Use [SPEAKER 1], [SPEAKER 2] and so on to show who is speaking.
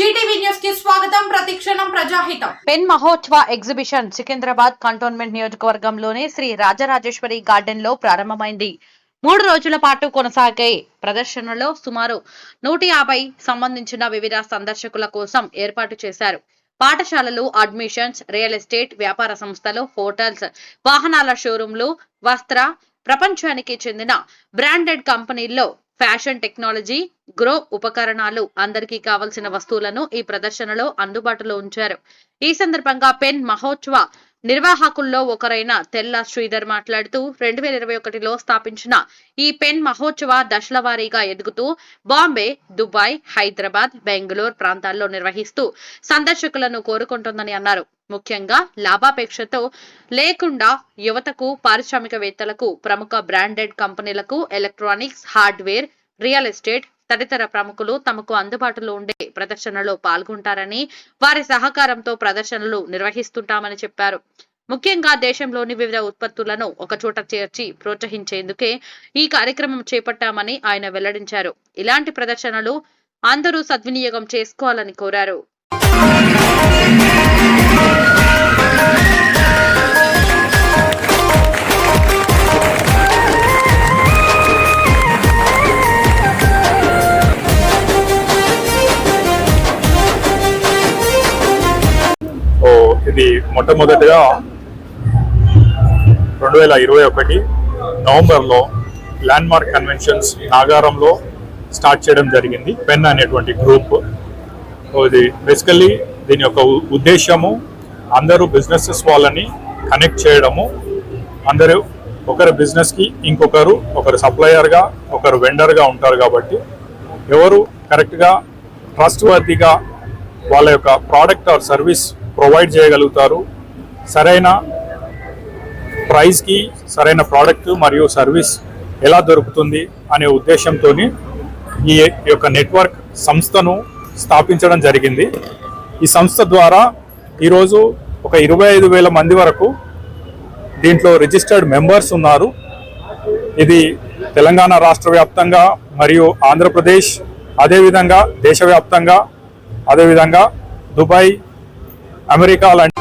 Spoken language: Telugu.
[SPEAKER 1] స్వాగతం. ప్రతిక్షణం ప్రజాహితం.
[SPEAKER 2] పెన్ మహోత్సవ ఎగ్జిబిషన్ సికింద్రాబాద్ కంటోన్మెంట్ నియోజకవర్గంలోని శ్రీ రాజరాజేశ్వరి గార్డెన్లో ప్రారంభమైంది. మూడు రోజుల పాటు కొనసాగే ప్రదర్శనలో సుమారు నూట యాభై సంబంధించిన వివిధ సందర్శకుల కోసం ఏర్పాటు చేశారు. పాఠశాలలు అడ్మిషన్స్ రియల్ ఎస్టేట్ వ్యాపార సంస్థలు హోటల్స్ వాహనాల షోరూంలు వస్త్ర ప్రపంచానికి చెందిన బ్రాండెడ్ కంపెనీల్లో ఫ్యాషన్ టెక్నాలజీ గ్రో ఉపకరణాలు అందరికీ కావలసిన వస్తువులను ఈ ప్రదర్శనలో అందుబాటులో ఉంచారు. ఈ సందర్భంగా పెన్ మహోత్సవ నిర్వాహకుల్లో ఒకరైన తెల్ల శ్రీధర్ మాట్లాడుతూ రెండు వేల ఇరవై ఒకటిలో స్థాపించిన ఈ పెన్ మహోత్సవ దశల వారీగా ఎదుగుతూ బాంబే దుబాయ్ హైదరాబాద్ బెంగళూరు ప్రాంతాల్లో నిర్వహిస్తూ సందర్శకులను కోరుకుంటుందని అన్నారు. ముఖ్యంగా లాభాపేక్షతో లేకుండా యువతకు పారిశ్రామికవేత్తలకు ప్రముఖ బ్రాండెడ్ కంపెనీలకు ఎలక్ట్రానిక్స్ హార్డ్వేర్ రియల్ ఎస్టేట్ తదితర ప్రముఖులు తమకు అందుబాటులో ఉండే ప్రదర్శనలో పాల్గొంటారని వారి సహకారంతో ప్రదర్శనలు నిర్వహిస్తుంటామని చెప్పారు. ముఖ్యంగా దేశంలోని వివిధ ఉత్పత్తులను ఒకచోట చేర్చి ప్రోత్సహించేందుకే ఈ కార్యక్రమం చేపట్టామని ఆయన వెల్లడించారు. ఇలాంటి ప్రదర్శనలు అందరూ సద్వినియోగం చేసుకోవాలని కోరారు.
[SPEAKER 3] ఇది మొట్టమొదటిగా రెండు వేల ఇరవై ఒకటి నవంబర్లో ల్యాండ్ మార్క్ కన్వెన్షన్స్ నాగారంలో స్టార్ట్ చేయడం జరిగింది పెన్ అనేటువంటి గ్రూప్. ఇది బేసికల్లీ దీని యొక్క ఉద్దేశము అందరూ బిజినెసెస్ వాళ్ళని కనెక్ట్ చేయడము. అందరూ ఒకరి బిజినెస్కి ఇంకొకరు ఒకరు సప్లయర్గా ఒకరు వెండర్గా ఉంటారు కాబట్టి ఎవరు కరెక్ట్గా ట్రస్ట్ వర్తిగా వాళ్ళ యొక్క ప్రోడక్ట్ ఆర్ సర్వీస్ ప్రొవైడ్ చేయగలుగుతారు. సరైన ప్రైస్కి సరైన ప్రోడక్ట్ మరియు సర్వీస్ ఎలా దొరుకుతుంది అనే ఉద్దేశంతో ఈ యొక్క నెట్వర్క్ సంస్థను స్థాపించడం జరిగింది. ఈ సంస్థ ద్వారా ఈరోజు ఒక ఇరవై ఐదు వేల మంది వరకు దీంట్లో రిజిస్టర్డ్ మెంబర్స్ ఉన్నారు. ఇది తెలంగాణ రాష్ట్ర వ్యాప్తంగా మరియు ఆంధ్రప్రదేశ్ అదేవిధంగా దేశవ్యాప్తంగా అదేవిధంగా దుబాయ్ అమెరికా లాంటి